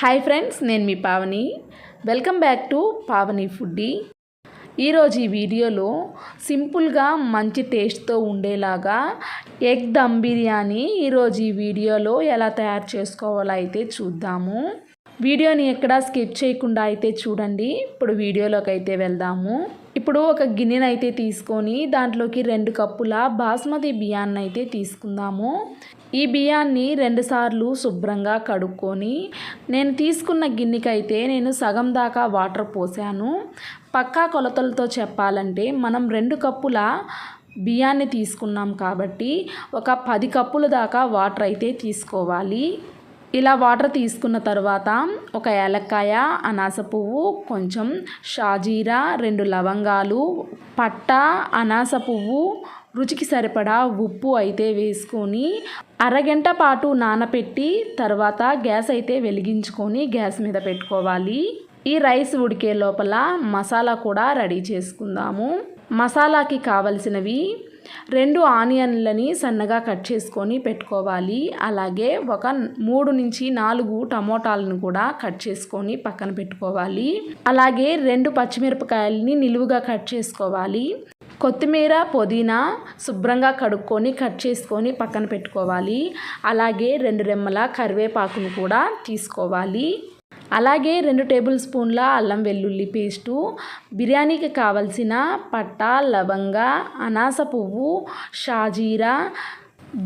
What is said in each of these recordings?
Hi friends నేను మీ Pavani. Welcome back to Pavani foodie. ఈరోజు ఈ వీడియోలో సింపుల్గా మంచి టేస్ట్తో ఉండేలాగా ఎగ్ దమ్ బిర్యానీ ఈరోజు ఈ వీడియోలో ఎలా తయారు చేసుకోవాలో అయితే చూద్దాము. వీడియోని ఎక్కడా స్కిప్ చేయకుండా అయితే చూడండి. ఇప్పుడు వీడియోలోకి అయితే వెళ్దాము. ఇప్పుడు ఒక గిన్నెను అయితే తీసుకొని దాంట్లోకి రెండు కప్పుల బాస్మతి బియ్యాన్ని అయితే తీసుకుందాము. ఈ బియ్యాన్ని రెండుసార్లు శుభ్రంగా కడుక్కొని నేను తీసుకున్న గిన్నెకైతే నేను సగం దాకా వాటర్ పోసాను. పక్కా కొలతలతో చెప్పాలంటే మనం రెండు కప్పుల బియ్యాన్ని తీసుకున్నాం కాబట్టి ఒక పది కప్పుల దాకా వాటర్ అయితే తీసుకోవాలి. ఇలా వాటర్ తీసుకున్న తర్వాత ఒక ఏలక్కాయ అనాస పువ్వు కొంచెం షాజీరా రెండు లవంగాలు పట్ట అనాస పువ్వు రుచికి సరిపడా ఉప్పు అయితే వేసుకొని అరగంట పాటు నానపెట్టి తర్వాత గ్యాస్ అయితే వెలిగించుకొని గ్యాస్ మీద పెట్టుకోవాలి. ఈ రైస్ ఉడికే లోపల మసాలా కూడా రెడీ చేసుకుందాము. మసాలాకి కావలసినవి రెండు ఆనియన్లని సన్నగా కట్ చేసుకొని పెట్టుకోవాలి. అలాగే ఒక మూడు నుంచి నాలుగు టమోటాలను కూడా కట్ చేసుకొని పక్కన పెట్టుకోవాలి. అలాగే రెండు పచ్చిమిరపకాయలని నిలువుగా కట్ చేసుకోవాలి. కొత్తిమీర పుదీనా శుభ్రంగా కడుక్కొని కట్ చేసుకొని పక్కన పెట్టుకోవాలి. అలాగే రెండు రెమ్మల కరివేపాకును కూడా తీసుకోవాలి. అలాగే రెండు టేబుల్ స్పూన్ల అల్లం వెల్లుల్లి పేస్టు బిర్యానీకి కావలసిన పట్ట లవంగ అనాస పువ్వు షాజీరా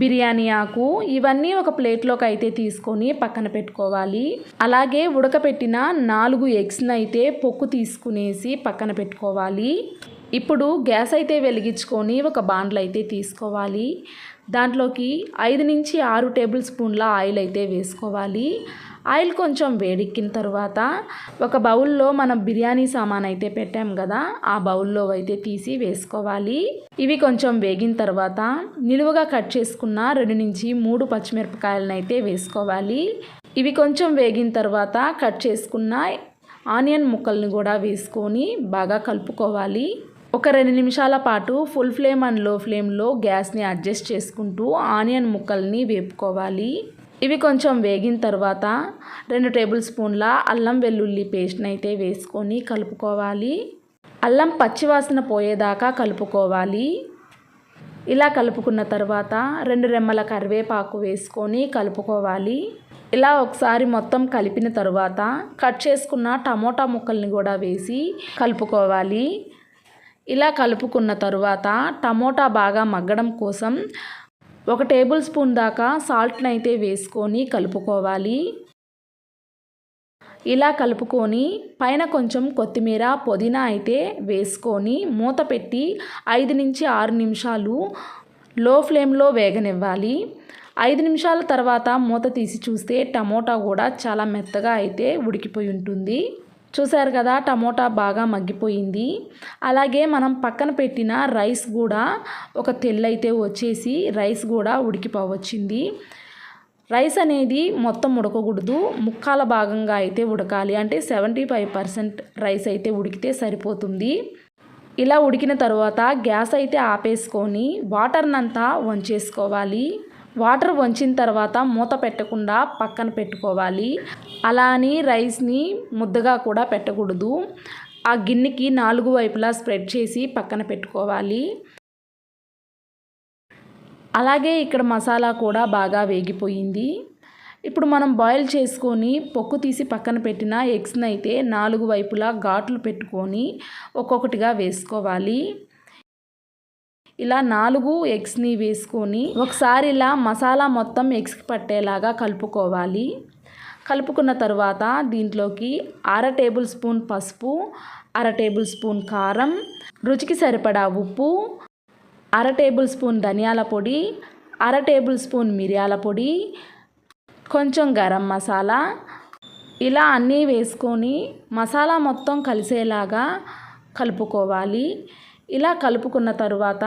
బిర్యానీ ఆకు ఇవన్నీ ఒక ప్లేట్లోకి అయితే తీసుకొని పక్కన పెట్టుకోవాలి. అలాగే ఉడకపెట్టిన నాలుగు ఎగ్స్ని అయితే పొక్కు తీసుకునేసి పక్కన పెట్టుకోవాలి. ఇప్పుడు గ్యాస్ అయితే వెలిగించుకొని ఒక బాండ్లు అయితే తీసుకోవాలి. దాంట్లోకి ఐదు నుంచి ఆరు టేబుల్ స్పూన్ల ఆయిల్ అయితే వేసుకోవాలి. ఆయిల్ కొంచెం వేడెక్కిన తర్వాత ఒక బౌల్లో మనం బిర్యానీ సామాన్ అయితే పెట్టాం కదా ఆ బౌల్లో అయితే తీసి వేసుకోవాలి. ఇవి కొంచెం వేగిన తర్వాత నిలువుగా కట్ చేసుకున్న రెండు నుంచి మూడు పచ్చిమిరపకాయలను అయితే వేసుకోవాలి. ఇవి కొంచెం వేగిన తర్వాత కట్ చేసుకున్న ఆనియన్ ముక్కల్ని కూడా వేసుకొని బాగా కలుపుకోవాలి. ఒక రెండు నిమిషాల పాటు ఫుల్ ఫ్లేమ్ అండ్లో ఫ్లేమ్లో గ్యాస్ని అడ్జస్ట్ చేసుకుంటూ ఆనియన్ ముక్కల్ని వేపుకోవాలి. ఇవి కొంచెం వేగిన తర్వాత రెండు టేబుల్ స్పూన్ల అల్లం వెల్లుల్లి పేస్ట్ని అయితే వేసుకొని కలుపుకోవాలి. అల్లం పచ్చివాసన పోయేదాకా కలుపుకోవాలి. ఇలా కలుపుకున్న తర్వాత రెండు రెమ్మల కరివేపాకు వేసుకొని కలుపుకోవాలి. ఇలా ఒకసారి మొత్తం కలిపిన తర్వాత కట్ చేసుకున్న టమోటా ముక్కల్ని కూడా వేసి కలుపుకోవాలి. ఇలా కలుపుకున్న తరువాత టమోటా బాగా మగ్గడం కోసం ఒక టేబుల్ స్పూన్ దాకా సాల్ట్ని అయితే వేసుకొని కలుపుకోవాలి. ఇలా కలుపుకొని పైన కొంచెం కొత్తిమీర పుదీనా అయితే వేసుకొని మూత పెట్టి ఐదు నుంచి ఆరు నిమిషాలు లో ఫ్లేమ్లో వేగనివ్వాలి. ఐదు నిమిషాల తర్వాత మూత తీసి చూస్తే టమోటా కూడా చాలా మెత్తగా అయితే ఉడికిపోయి ఉంటుంది. చూసారు కదా టమోటా బాగా మగ్గిపోయింది. అలాగే మనం పక్కన పెట్టిన రైస్ కూడా ఒక తెల్లైతే వచ్చేసి రైస్ కూడా ఉడికిపోవచ్చింది. రైస్ అనేది మొత్తం ఉడకకూడదు ముక్కాల భాగంగా అయితే ఉడకాలి. అంటే సెవెంటీ ఫైవ్ పర్సెంట్ రైస్ అయితే ఉడికితే సరిపోతుంది. ఇలా ఉడికిన తర్వాత గ్యాస్ అయితే ఆపేసుకొని వాటర్నంతా వంచేసుకోవాలి. వాటర్ వంచిన తర్వాత మూత పెట్టకుండా పక్కన పెట్టుకోవాలి. అలా అని రైస్ని ముద్దగా కూడా పెట్టకూడదు. ఆ గిన్నెకి నాలుగు వైపులా స్ప్రెడ్ చేసి పక్కన పెట్టుకోవాలి. అలాగే ఇక్కడ మసాలా కూడా బాగా వేగిపోయింది. ఇప్పుడు మనం బాయిల్ చేసుకొని పొక్కు తీసి పక్కన పెట్టిన ఎగ్స్ని అయితే నాలుగు వైపులా ఘాట్లు పెట్టుకొని ఒక్కొక్కటిగా వేసుకోవాలి. ఇలా నాలుగు ఎగ్స్ని వేసుకొని ఒకసారి ఇలా మసాలా మొత్తం ఎగ్స్కి పట్టేలాగా కలుపుకోవాలి. కలుపుకున్న తర్వాత దీంట్లోకి అర టేబుల్ స్పూన్ పసుపు అర టేబుల్ స్పూన్ కారం రుచికి సరిపడా ఉప్పు అర టేబుల్ స్పూన్ ధనియాల పొడి అర టేబుల్ స్పూన్ మిరియాల పొడి కొంచెం గరం మసాలా. ఇలా అన్నీ వేసుకొని మసాలా మొత్తం కలిసేలాగా కలుపుకోవాలి. ఇలా కలుపుకున్న తరువాత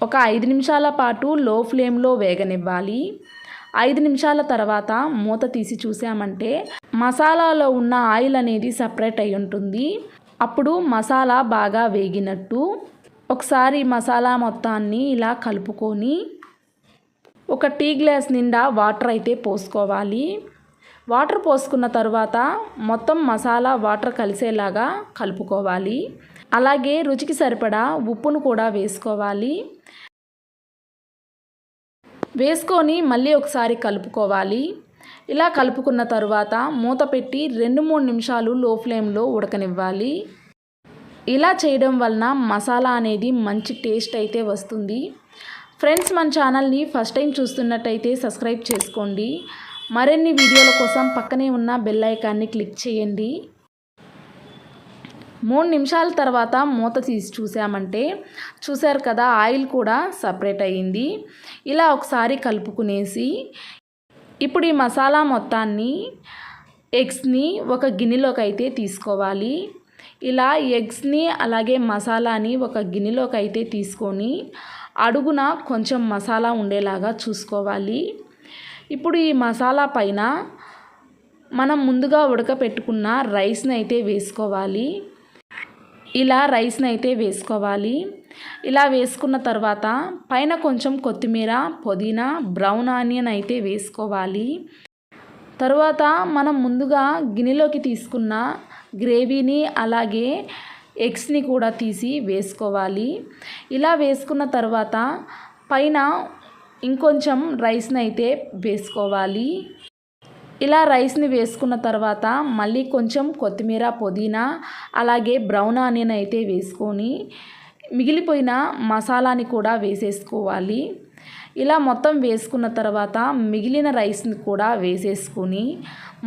ఒక ఐదు నిమిషాల పాటు లో ఫ్లేమ్లో వేగనివ్వాలి. ఐదు నిమిషాల తర్వాత మూత తీసి చూసామంటే మసాలాలో ఉన్న ఆయిల్ అనేది సపరేట్ అయి ఉంటుంది. అప్పుడు మసాలా బాగా వేగినట్టు ఒకసారి మసాలా మొత్తాన్ని ఇలా కలుపుకొని ఒక టీ గ్లాస్ నిండా వాటర్ అయితే పోసుకోవాలి. వాటర్ పోసుకున్న తర్వాత మొత్తం మసాలా వాటర్ కలిసేలాగా కలుపుకోవాలి. అలాగే రుచికి సరిపడా ఉప్పును కూడా వేసుకోవాలి. వేసుకొని మళ్ళీ ఒకసారి కలుపుకోవాలి. ఇలా కలుపుకున్న తర్వాత మూత పెట్టి రెండు మూడు నిమిషాలు లో ఫ్లేమ్లో ఉడకనివ్వాలి. ఇలా చేయడం వలన మసాలా అనేది మంచి టేస్ట్ అయితే వస్తుంది. ఫ్రెండ్స్ మన ఛానల్ని ఫస్ట్ టైం చూస్తున్నట్టయితే సబ్స్క్రైబ్ చేసుకోండి. మరిన్ని వీడియోల కోసం పక్కనే ఉన్న బెల్ ఐకాన్ని క్లిక్ చేయండి. మూడు నిమిషాల తర్వాత మూత తీసి చూసామంటే చూసారు కదా ఆయిల్ కూడా సపరేట్ అయ్యింది. ఇలా ఒకసారి కలుపుకునేసి ఇప్పుడు ఈ మసాలా మొత్తాన్ని ఎగ్స్ని ఒక గిన్నెలోకి అయితే తీసుకోవాలి. ఇలా ఎగ్స్ని అలాగే మసాలాని ఒక గిన్నెలోకి అయితే తీసుకొని అడుగున కొంచెం మసాలా ఉండేలాగా చూసుకోవాలి. ఇప్పుడు ఈ మసాలా పైన మనం ముందుగా ఉడకపెట్టుకున్న రైస్ని అయితే వేసుకోవాలి. ఇలా రైస్ని అయితే వేసుకోవాలి. ఇలా వేసుకున్న తర్వాత పైన కొంచెం కొత్తిమీర పుదీనా బ్రౌన్ ఆనియన్ అయితే వేసుకోవాలి. తర్వాత మనం ముందుగా గిన్నెలోకి తీసుకున్న గ్రేవీని అలాగే ఎగ్స్ని కూడా తీసి వేసుకోవాలి. ఇలా వేసుకున్న తర్వాత పైన ఇంకొంచెం రైస్ని అయితే వేసుకోవాలి. ఇలా రైస్ని వేసుకున్న తర్వాత మళ్ళీ కొంచెం కొత్తిమీర పుదీనా అలాగే బ్రౌన్ ఆనియన్ అయితే వేసుకొని మిగిలిపోయిన మసాలాని కూడా వేసేసుకోవాలి. ఇలా మొత్తం వేసుకున్న తర్వాత మిగిలిన రైస్ని కూడా వేసేసుకొని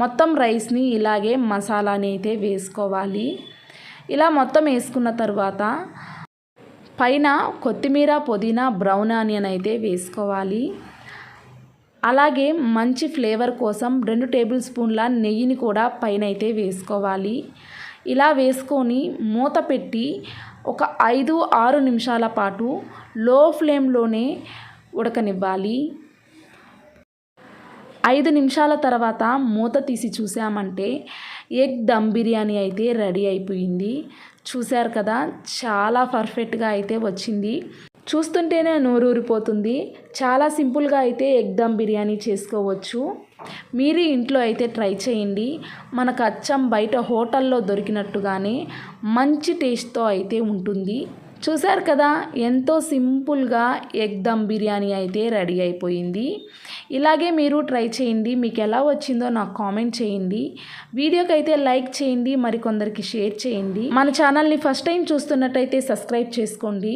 మొత్తం రైస్ని ఇలాగే మసాలాని అయితే వేసుకోవాలి. ఇలా మొత్తం వేసుకున్న తర్వాత పైన కొత్తిమీర పుదీనా బ్రౌన్ ఆనియన్ అయితే వేసుకోవాలి. అలాగే మంచి ఫ్లేవర్ కోసం రెండు టేబుల్ స్పూన్ల నెయ్యిని కూడా పైన అయితే వేసుకోవాలి. ఇలా వేసుకొని మూత పెట్టి ఒక ఐదు ఆరు నిమిషాల పాటు లో ఫ్లేమ్లోనే ఉడకనివ్వాలి. ఐదు నిమిషాల తర్వాత మూత తీసి చూసామంటే ఎగ్ దమ్ బిర్యానీ అయితే రెడీ అయిపోయింది. చూశారు కదా చాలా పర్ఫెక్ట్గా అయితే వచ్చింది. చూస్తుంటేనే నోరూరిపోతుంది. చాలా సింపుల్గా అయితే ఎగ్ దమ్ బిర్యానీ చేసుకోవచ్చు. మీరు ఇంట్లో అయితే ట్రై చేయండి. మనకు అచ్చం బయట హోటల్లో దొరికినట్టుగానే మంచి టేస్ట్తో అయితే ఉంటుంది. చూశారు కదా ఎంతో సింపుల్గా ఎగ్ దమ్ బిర్యానీ అయితే రెడీ అయిపోయింది. ఇలాగే మీరు ట్రై చేయండి. మీకు ఎలా వచ్చిందో నాకు కామెంట్ చేయండి. వీడియోకి అయితే లైక్ చేయండి. మరికొందరికి షేర్ చేయండి. మన ఛానల్ని ఫస్ట్ టైం చూస్తున్నట్టయితే సబ్స్క్రైబ్ చేసుకోండి.